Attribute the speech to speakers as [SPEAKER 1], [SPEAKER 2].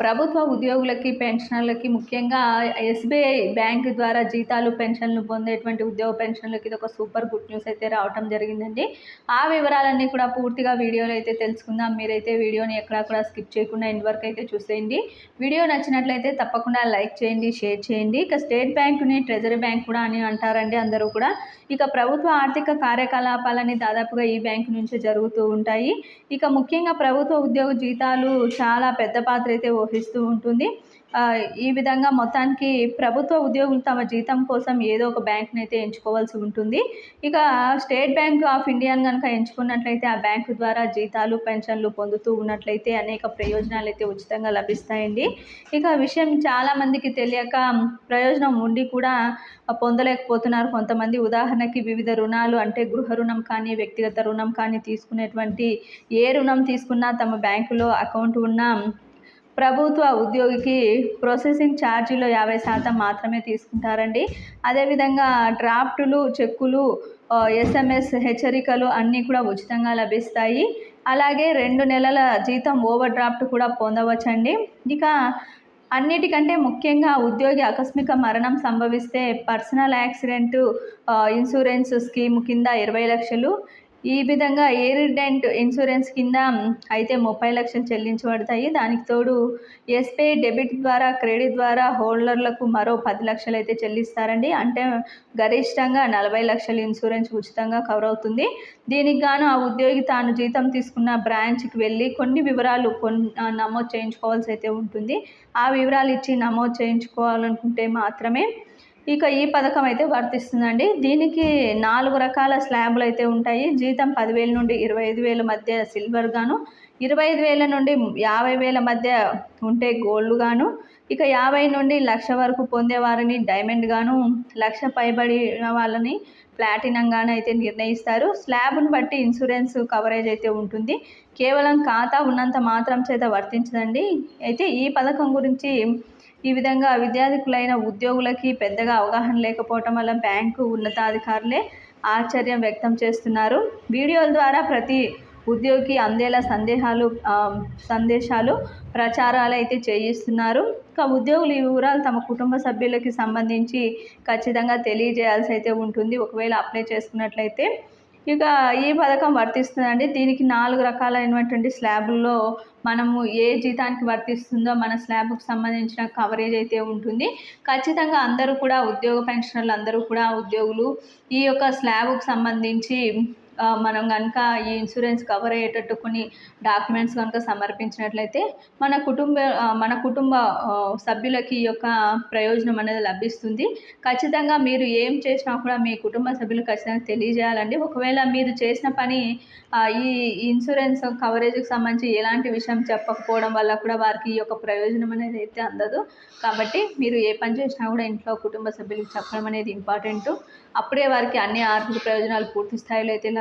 [SPEAKER 1] ప్రభుత్వ ఉద్యోగులకి పెన్షనర్లకి ముఖ్యంగా ఎస్బీఐ బ్యాంక్ ద్వారా జీతాలు పెన్షన్లు పొందేటువంటి ఉద్యోగ పెన్షన్లకి ఇది ఒక సూపర్ గుడ్ న్యూస్ అయితే రావటం జరిగిందండి. ఆ వివరాలన్నీ కూడా పూర్తిగా వీడియోలో అయితే తెలుసుకుందాం. మీరైతే వీడియోని ఎక్కడా కూడా స్కిప్ చేయకుండా ఎండ్ వరకు అయితే చూసేయండి. వీడియో నచ్చినట్లయితే తప్పకుండా లైక్ చేయండి షేర్ చేయండి. ఇక స్టేట్ బ్యాంకుని ట్రెజరీ బ్యాంక్ కూడా అని అంటారండి అందరూ కూడా. ఇక ప్రభుత్వ ఆర్థిక కార్యకలాపాలని దాదాపుగా ఈ బ్యాంకు నుంచే జరుగుతూ ఉంటాయి. ఇక ముఖ్యంగా ప్రభుత్వ ఉద్యోగ జీతాలు చాలా పెద్ద పాత్ర పాత్ర అయితే వహిస్తూ ఉంటుంది. ఈ విధంగా మొత్తానికి ప్రభుత్వ ఉద్యోగులు తమ జీతం కోసం ఏదో ఒక బ్యాంక్ని అయితే ఎంచుకోవాల్సి ఉంటుంది. ఇక స్టేట్ బ్యాంక్ ఆఫ్ ఇండియాను కనుక ఎంచుకున్నట్లయితే ఆ బ్యాంకు ద్వారా జీతాలు పెన్షన్లు పొందుతూ ఉన్నట్లయితే అనేక ప్రయోజనాలు అయితే ఉచితంగా లభిస్తాయండి. ఇక విషయం చాలామందికి తెలియక ప్రయోజనం ఉండి కూడా పొందలేకపోతున్నారు. కొంతమంది ఉదాహరణకి వివిధ రుణాలు అంటే గృహ రుణం కానీ వ్యక్తిగత రుణం కానీ తీసుకునేటువంటి ఏ రుణం తీసుకున్నా తమ బ్యాంకులో అకౌంట్ ఉన్న ప్రభుత్వ ఉద్యోగికి ప్రొసెసింగ్ ఛార్జీలో యాభై శాతం మాత్రమే తీసుకుంటారండి. అదేవిధంగా డ్రాఫ్టులు చెక్కులు ఎస్ఎంఎస్ హెచ్చరికలు అన్నీ కూడా ఉచితంగా లభిస్తాయి. అలాగే రెండు నెలల జీతం ఓవర్ డ్రాఫ్ట్ కూడా పొందవచ్చండి. ఇక అన్నిటికంటే ముఖ్యంగా ఉద్యోగి ఆకస్మిక మరణం సంభవిస్తే పర్సనల్ యాక్సిడెంట్ ఇన్సూరెన్స్ స్కీమ్ కింద ఇరవై లక్షలు ఈ విధంగా ఎయిరిడెంట్ ఇన్సూరెన్స్ కింద అయితే ముప్పై లక్షలు చెల్లించబడతాయి. దానికి తోడు ఎస్బీఐ డెబిట్ ద్వారా క్రెడిట్ ద్వారా హోల్డర్లకు మరో పది లక్షలు అయితే చెల్లిస్తారండి. అంటే గరిష్టంగా నలభై లక్షల ఇన్సూరెన్స్ ఉచితంగా కవర్ అవుతుంది. దీనికి గాను ఆ ఉద్యోగి తాను జీతం తీసుకున్న బ్రాంచ్కి వెళ్ళి కొన్ని వివరాలు కొన్ని నమోదు చేయించుకోవాల్సి అయితే ఉంటుంది. ఆ వివరాలు ఇచ్చి నమోదు చేయించుకోవాలనుకుంటే మాత్రమే ఇక ఈ పథకం అయితే వర్తిస్తుందండి. దీనికి నాలుగు రకాల స్లాబ్లు అయితే ఉంటాయి. జీతం పదివేల నుండి ఇరవై ఐదు వేల మధ్య సిల్వర్ గాను ఇరవై ఐదు వేల నుండి యాభై వేల మధ్య ఉంటే గోల్డ్ గాను ఇక యాభై నుండి లక్ష వరకు పొందే వారిని డైమండ్ గాను లక్ష పైబడిన వాళ్ళని ప్లాటినం గాను అయితే నిర్ణయిస్తారు. స్లాబ్ను బట్టి ఇన్సూరెన్స్ కవరేజ్ అయితే ఉంటుంది. కేవలం ఖాతా ఉన్నంత మాత్రం చేత వర్తించదండి. అయితే ఈ పథకం గురించి ఈ విధంగా విద్యార్థికులైన ఉద్యోగులకి పెద్దగా అవగాహన లేకపోవటం వల్ల బ్యాంకు ఉన్నతాధికారులే ఆశ్చర్యం వ్యక్తం చేస్తున్నారు. వీడియోల ద్వారా ప్రతి ఉద్యోగికి అందేలా సందేహాలు సందేశాలు ప్రచారాలు అయితే చేయిస్తున్నారు. ఇక ఉద్యోగులు ఈ వివరాలు తమ కుటుంబ సభ్యులకి సంబంధించి ఖచ్చితంగా తెలియజేయాల్సి అయితే ఉంటుంది. ఒకవేళ అప్లై చేసుకున్నట్లయితే ఇక ఈ పథకం వర్తిస్తుందండి. దీనికి నాలుగు రకాలైనటువంటి స్లాబ్లో మనము ఏ జీతానికి వర్తిస్తుందో మన స్లాబ్కు సంబంధించిన కవరేజ్ అయితే ఉంటుంది. ఖచ్చితంగా అందరూ కూడా ఉద్యోగ పెన్షనర్లు అందరూ కూడా ఉద్యోగులు ఈ యొక్క స్లాబ్కు సంబంధించి మనం కనుక ఈ ఇన్సూరెన్స్ కవర్ అయ్యేటట్టు కొన్ని డాక్యుమెంట్స్ కనుక సమర్పించినట్లయితే మన కుటుంబ మన కుటుంబ సభ్యులకి ఈ యొక్క ప్రయోజనం అనేది లభిస్తుంది. ఖచ్చితంగా మీరు ఏం చేసినా కూడా మీ కుటుంబ సభ్యులు ఖచ్చితంగా తెలియజేయాలండి. ఒకవేళ మీరు చేసిన పని ఈ ఇన్సూరెన్స్ కవరేజ్కి సంబంధించి ఎలాంటి విషయం చెప్పకపోవడం వల్ల కూడా వారికి ఈ యొక్క ప్రయోజనం అనేది అయితే అందదు. కాబట్టి మీరు ఏ పని చేసినా కూడా ఇంట్లో కుటుంబ సభ్యులకు చెప్పడం అనేది ఇంపార్టెంట్. అప్పుడే వారికి అన్ని ఆర్థిక ప్రయోజనాలు పూర్తి స్థాయిలో అయితే